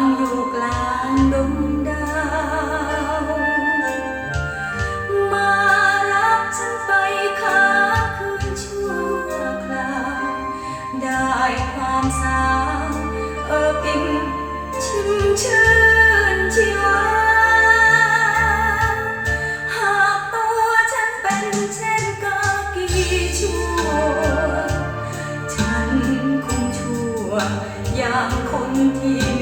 างอยู่กลางดงดาว มารับฉันไปค้าคืนชั่วคราว ได้ความสาวเออกินชิมชื่นชีวาหากตัวฉันเป็นเช่นกากีชั่ว ฉันคงชั่วอย่างคนที่